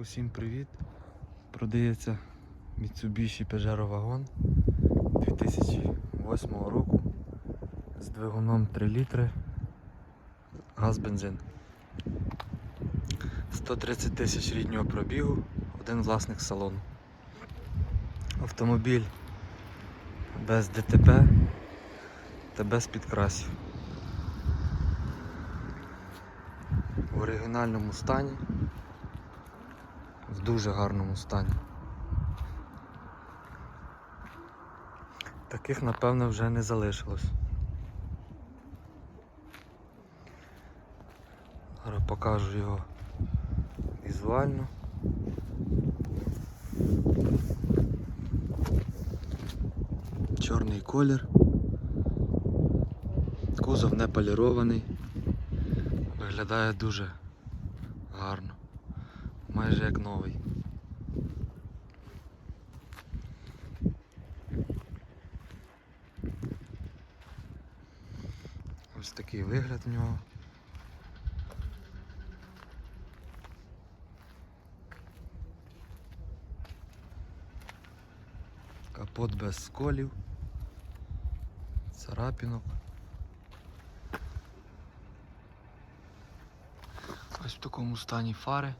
Усім привіт! Продається Mitsubishi Pajero Wagon 2008 року з двигуном 3 літри, газ бензин. 130 тисяч ріднього пробігу, один власник салону. Автомобіль без ДТП та без підкрасів. В оригінальному стані в дуже гарному стані. Таких, напевно, вже не залишилось. Зараз покажу його візуально. Чорний колір. Кузов не полірований. Виглядає дуже гарно майже як новий. Ось такий вигляд в нього. Капот без сколів, царапінок. Ось в такому стані фари.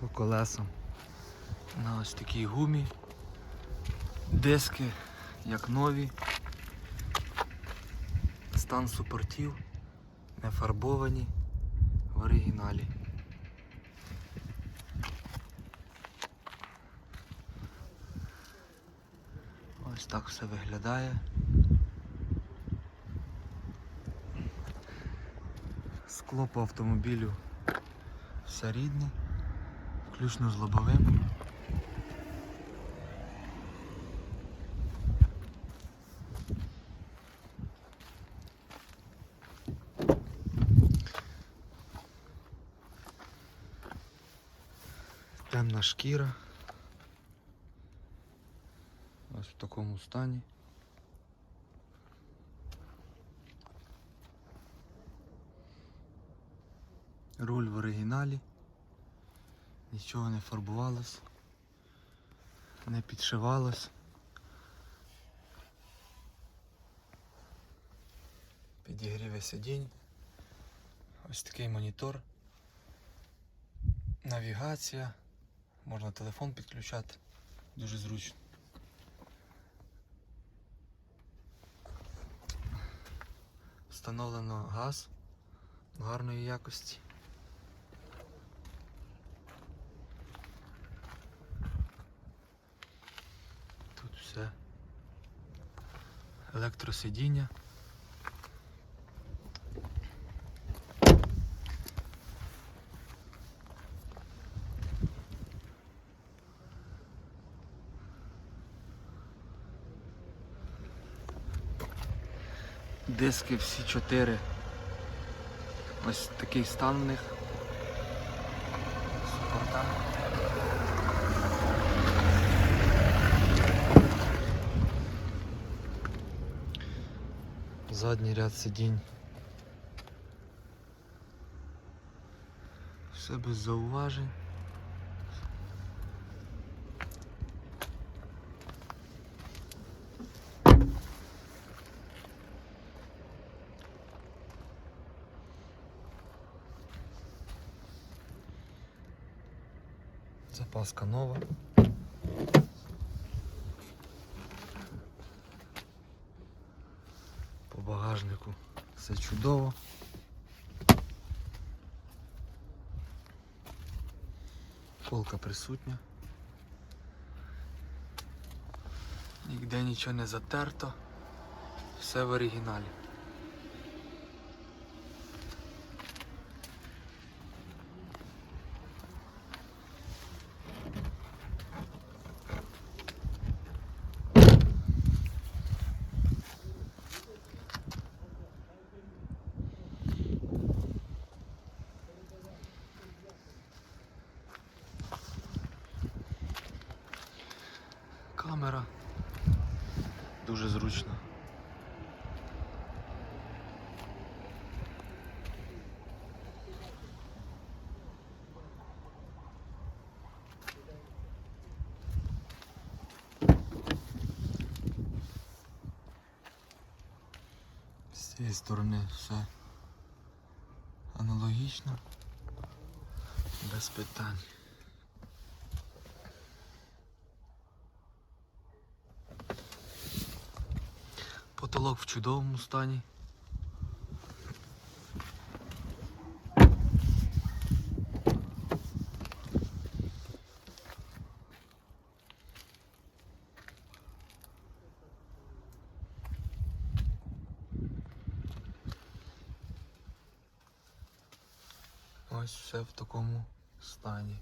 По колесам на ось такій гумі. Диски як нові. Стан супортів, не фарбовані в оригіналі. Ось так все виглядає. Скло по автомобілю все рідне включно з лобовим. Темна шкіра. Ось в такому стані. Руль в оригіналі. Нічого не фарбувалось, не підшивалось. Підігріве сидінь. Ось такий монітор. Навігація. Можна телефон підключати. Дуже зручно. Встановлено газ гарної якості. Тут все. Електросидіння. Диски всі чотири. Ось такий стан в них. Супорта. Задній ряд сидінь. Все без зауважень. Запаска нова. Багажнику все чудово. Полка присутня. Ніде нічого не затерто. Все в оригіналі. камера. Дуже зручно. З цієї сторони все аналогічно, без питань. Потолок в чудовому стані. Ось все в такому стані.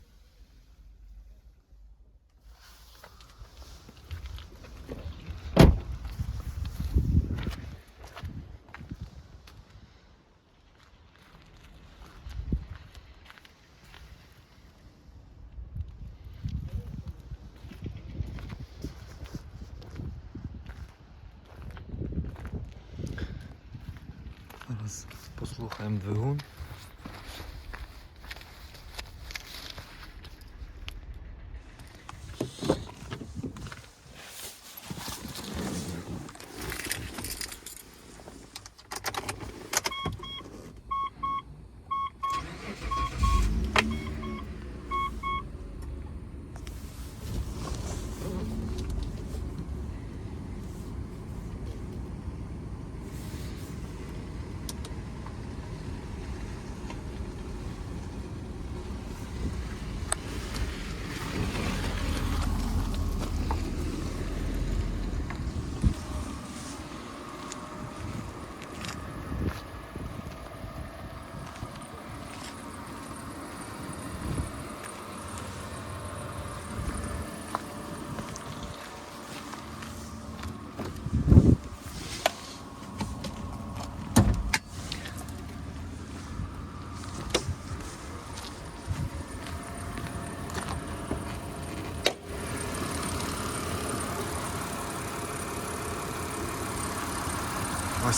Зараз послухаємо двигун.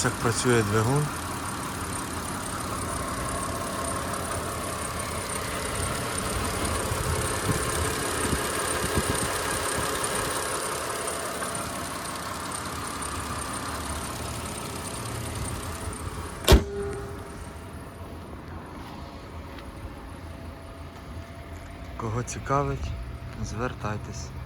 Як працює двигун. Кого цікавить, звертайтесь.